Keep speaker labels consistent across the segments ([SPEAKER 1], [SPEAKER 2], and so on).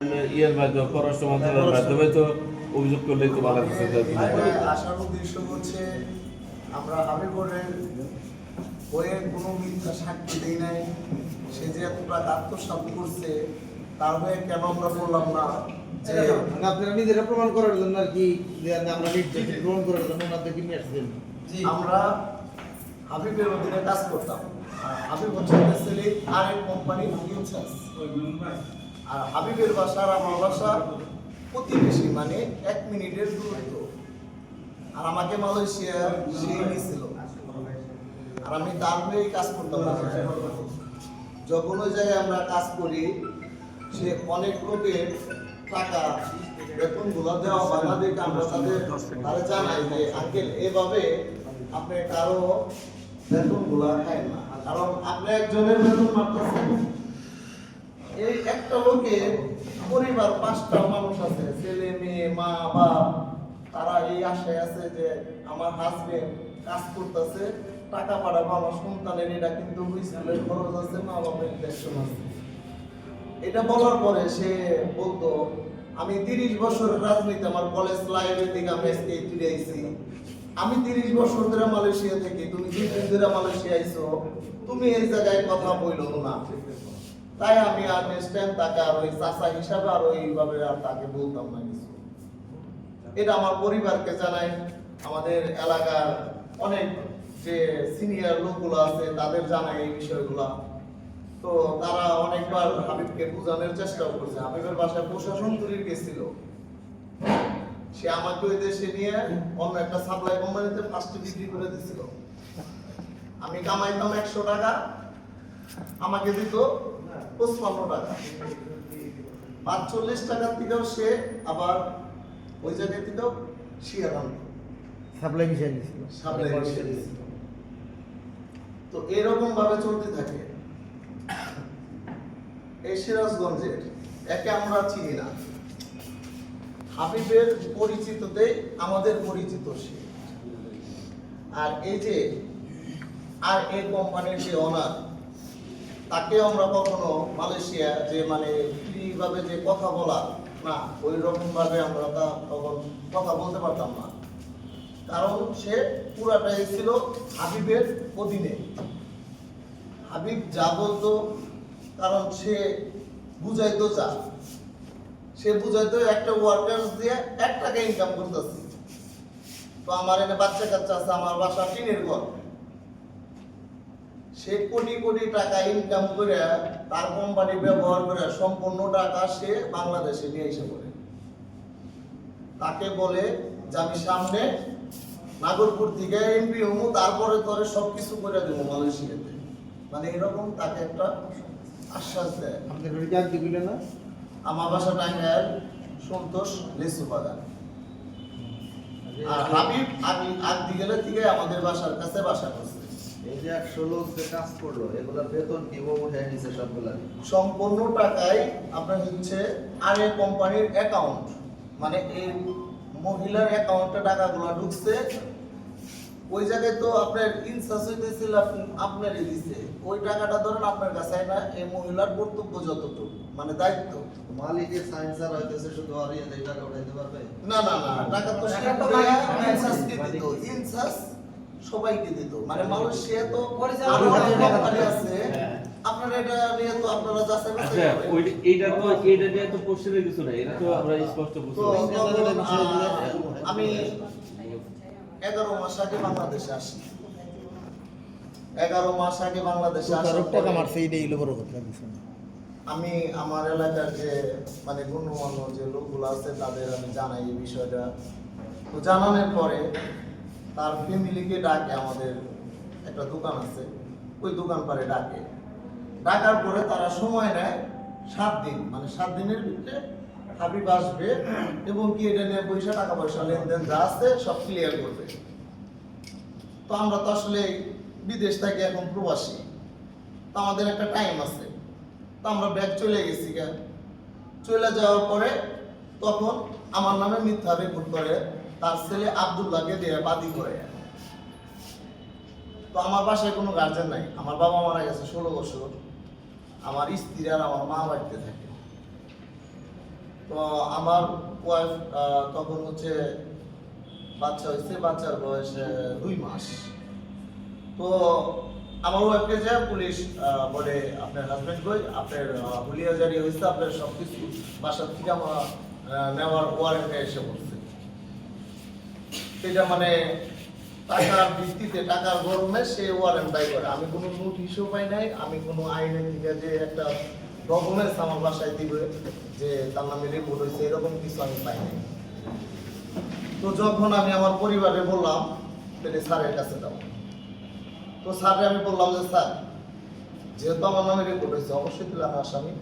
[SPEAKER 1] ইয়ের মাধ্যমে পররাষ্ট্র মন্ত্রণালয়ের মাধ্যমে তো অভিযোগ করলেই তো ভালো
[SPEAKER 2] আসার উদ্দেশ্য হচ্ছে আমরা হাবিবরের হয়ে কোনো মিথ্যা সাক্ষী দিই নাই। সে যে এতটা আত্মসাত করছে তার হয়ে কেন আমরা বললাম না যে
[SPEAKER 3] মানে আপনারা নিজেরা প্রমাণ করার জন্য আর কি আমরা নির্দেশ গ্রহণ করার জন্য ওনাদেরকে নিয়ে আসছেন
[SPEAKER 2] আমরা হাবিবের অধীনে কাজ করতাম। হাবিব হচ্ছে আর এক ইনচার্জ আর হাবিবের বাসা আর আমার বাসা প্রতিবেশী মানে এক মিনিটের দূরত্ব। আর আমাকে মালয়েশিয়া সে নিয়েছিল আর আমি তার হয়েই কাজ করতাম যখন ওই জায়গায় আমরা কাজ করি, সে অনেক লোকের টাকা, বেতনগুলো দেওয়া হয় আমাদেরকে আমরা তাদের তারা জানাই যে, আঙ্কেল, এভাবে আপনি কারও বেতনগুলো খায় না। কারণ আপনি একজনের বেতন মারতেছেন। এই একটা লোকের পরিবার পাঁচটা মানুষ আছে, ছেলে, মেয়ে, মা, বাপ, তারা এই আশায় আছে যে আমার হাজবেন্ড কাজ করতেছে, টাকা পাঠাবো আমার সন্তানের এটা কিন্তু স্কুলের খরচ আছে মা বাবার দেখশন আছে। এটা বলার পরে সে বলতো, আমি তিরিশ বছর রাজনীতি আমার কলেজ লাইফের দিকে আমি আজকে ফিরে আইছি। আমি তিরিশ বছর ধরে মালয়েশিয়া থেকে, তুমি দুই দিন ধরে মালয়েশিয়া আইছো, তুমি এই জায়গায় কথা বইলো না। তাই আমি আর নেক্সট তাকে আর ওই চাচা হিসাবে আর ওইভাবে আর তাকে বলতাম না কিছু। এটা আমার পরিবারকে জানাই। আমাদের এলাকার অনেক যে সিনিয়র লোকগুলো আছে, তাদের জানাই এই বিষয়গুলা। তো তারা অনেকবার হাবিবকে বোঝানোর চেষ্টাও করছে। হাবিবের বাসায় প্রশাসন তৈরি গেছিল সে আমাকে ওই দেশে নিয়ে অন্য একটা সাপ্লাই কোম্পানিতে ফার্স্টে বিক্রি করে দিছিল। আমি কামাইতাম একশো টাকা। আমাকে দিত পঁচপান্ন টাকা। পাঁচচল্লিশ টাকার সে আবার ওই জায়গায় শিয়ার আনতো
[SPEAKER 3] সাপ্লাই মিশাই দিয়েছিল।
[SPEAKER 2] সাপ্লাই মিশিয়ে দিছিল। তো এরকম ভাবে চলতে থাকে। এই সিরাজগঞ্জের একে আমরা চিনি না। হাবিবের পরিচিততে আমাদের পরিচিত সে। আর এই যে আর এই কোম্পানির যে অনার তাকে আমরা কখনো মালয়েশিয়া যে মানে ফ্রি ভাবে যে কথা বলা, না ওই রকম ভাবে আমরা তা তখন কথা বলতে পারতাম না। কারণ সে পুরাটাই ছিল হাবিবের অধীনে। হাবিব যা বলতো, কারণ সে বুঝাইতো যা। সে বুঝাইতো একটা ওয়ার্কার্স দিয়ে এক টাকা ইনকাম করতেছে। তো আমার এনে বাচ্চা কাচ্চা আছে, আমার বাসা টিনের ঘর। সে কোটি কোটি টাকা ইনকাম করে তার কোম্পানি ব্যবহার করে সম্পূর্ণ টাকা সে বাংলাদেশে নিয়ে এসে পড়ে। তাকে বলে যে আমি সামনে নাগরপুর থেকে এমপি হমু তারপরে তোরে সব কিছু করে দেবো মালয়েশিয়াতে। মানে এরকম তাকে একটা আশ্বাস দেয়।
[SPEAKER 3] না?
[SPEAKER 2] আমার বাসা টাঙ্গাইল সন্তোষ লিচু বাগান আর হাবিব আমি আগ দিগেলে থেকে আমাদের বাসার কাছে বাসা করছে।
[SPEAKER 4] এই যে একশো লোক যে কাজ করল এগুলোর বেতন কি ও উঠে নিছে সবগুলা?
[SPEAKER 2] সম্পূর্ণ টাকাই আপনার হচ্ছে আর এ কোম্পানির অ্যাকাউন্ট মানে এই মহিলার অ্যাকাউন্টে টাকাগুলো ঢুকছে। ওই জায়গায় তো আপনার ইনসাস হইতেছিল আপনারই দিছে। ওই টাকাটা ধরেন আপনার কাছে না এই মহিলার কর্তব্য যতটুকু মানে দায়িত্ব।
[SPEAKER 4] মালিকের সাইন স্যার হইতেছে শুধু হারিয়ে দেয় টাকা উঠাইতে পারবে?
[SPEAKER 2] না না না টাকা তো সে
[SPEAKER 3] টাকা তো
[SPEAKER 2] পুরা
[SPEAKER 3] মালিক-
[SPEAKER 2] ইনসাসকে দিত। ইনসাস সবাইকে দিত। মানে মালয়েশিয়া তো আছে আপনারা এটা নিয়ে তো আপনারা যাচাই
[SPEAKER 1] আচ্ছা
[SPEAKER 2] করবেন।
[SPEAKER 1] তো এইটা দিয়ে তো কোশ্চেনের কিছু নাই। এটা তো আমরা স্পষ্ট বুঝতে পারছি।
[SPEAKER 2] তখন, আহ, আমি এগারো মাস আগে বাংলাদেশে আসি। এগারো মাস আগে বাংলাদেশে আসার
[SPEAKER 3] টাকা মারছে এইটাই হলো বড় কথা
[SPEAKER 2] আমি আমার এলাকার যে মানে গণ্যমান্য যে লোকগুলো আছে তাদের আমি জানাই এই বিষয়টা। তো জানানোর পরে তার ফ্যামিলিকে ডাকে আমাদের একটা দোকান আছে, ওই দোকান পারে ডাকে। ডাকার পরে তারা সময় নেয় সাত দিন মানে সাত দিনের ভিতরে হাবিব আসবে এবং কি এটা নিয়ে পয়সা টাকা পয়সা লেনদেন যা আছে সব ক্লিয়ার করবে। তো আমরা তো আসলে বিদেশ থেকে এখন প্রবাসী। তো আমাদের একটা টাইম আছে। তো আমরা ব্যাগ চলে গেছি চলে যাওয়ার পরে তখন আমার নামে মিথ্যা রেকর্ড করে। তার ছেলে আবদুল্লাহকে দিয়ে বাদি করে। তো আমার বাসায় কোনো গার্জেন নাই। আমার বাবা মারা গেছে ষোলো বছর। আমার স্ত্রী আর আমার মা বাড়িতে থাকে। তো আমার ওয়াইফ তখন হচ্ছে বাচ্চা হয়েছে, বাচ্চার বয়স দুই মাস। তো আমার ওয়াইফকে যে পুলিশ বলে, আপনার হাজবেন্ড কই? আপনার হুলিয়া জারি হয়েছে, আপনার সব কিছু বাসার থেকে আমার নেওয়ার ওয়ারেন্টে এসে পড়ছে। এটা মানে টাকার ভিত্তিতে, টাকার গরমে সে ওয়ারেন্ট বাই করে। আমি কোনো নোটিশও পাই নাই, আমি কোনো আইনের দিকে যে একটা ডকুমেন্টস আমার বাসায় দিবে, যে তার নামে রিপোর্ট হয়েছে, এরকম কিছু আমি পাই নাই। তো যখন আমি আমার পরিবারে বললাম, তাহলে স্যারের কাছে যাব তো স্যারে আমি বললাম যে, স্যার, যেহেতু আমার নামে রিপোর্ট হয়েছে, অবশ্যই তাহলে আসামি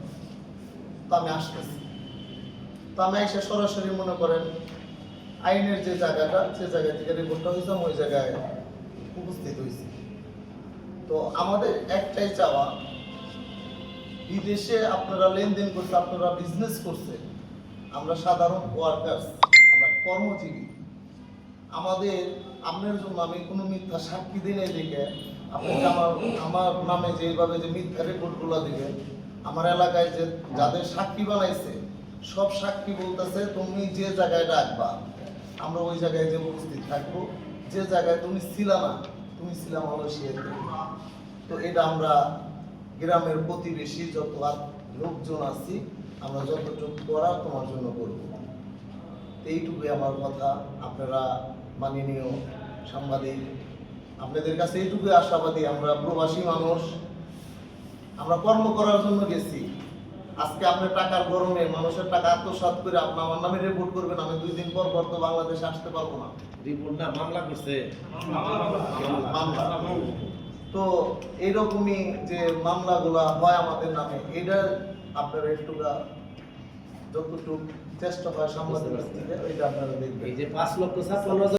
[SPEAKER 2] তো আমি আসতেছি। তো আমি এসে সরাসরি মনে করেন আইনের যে জায়গাটা সে জায়গা থেকে রিপোর্টটা হয়েছে, ওই জায়গায় উপস্থিত হয়েছি। তো আমাদের একটাই চাওয়া, বিদেশে আপনারা লেনদেন করছে, আপনারা বিজনেস করছে, আমরা সাধারণ ওয়ার্কার্স আমরা কর্মজীবী। আমাদের, আপনার জন্য আমি কোনো মিথ্যা সাক্ষী দিনে দেখে, আপনি আমার আমার নামে যে এইভাবে যে মিথ্যা রেকর্ডগুলো দিবেন আমার এলাকায় যে যাদের সাক্ষী বানাইছে, সব সাক্ষী বলতেছে, তুমি যে জায়গায় ডাকবা আমরা ওই জায়গায় যে উপস্থিত থাকব, যে জায়গায় তুমি ছিল না তুমি ছিল মালয়েশিয়াতে তো এটা আমরা গ্রামের প্রতিবেশী যত লোকজন আছি, আমরা যতটুকু করা তোমার জন্য করব। এইটুকুই আমার কথা, আপনারা মাননীয় সাংবাদিক। আপনাদের কাছে এইটুকুই আশাবাদী, আমরা প্রবাসী মানুষ, আমরা কর্ম করার জন্য গেছি। আজকে আপনার টাকার গরমে মানুষের টাকা আত্মসাৎ করে আপনি আমার নামে রিপোর্ট করবেন আমি দুই দিন পর পর তো বাংলাদেশে আসতে পারব না।
[SPEAKER 3] রিপোর্ট না মামলা করছে।
[SPEAKER 2] মামলা। তো এইরকমই যে মামলাগুলা হয় আমাদের নামে এটা আপনারা একটু যতটুকু চেষ্টা হয় সাংবাদিক থেকে ওইটা আপনারা দেখবেন।
[SPEAKER 3] এই যে পাঁচ লক্ষ ছাপ্পান্ন হাজার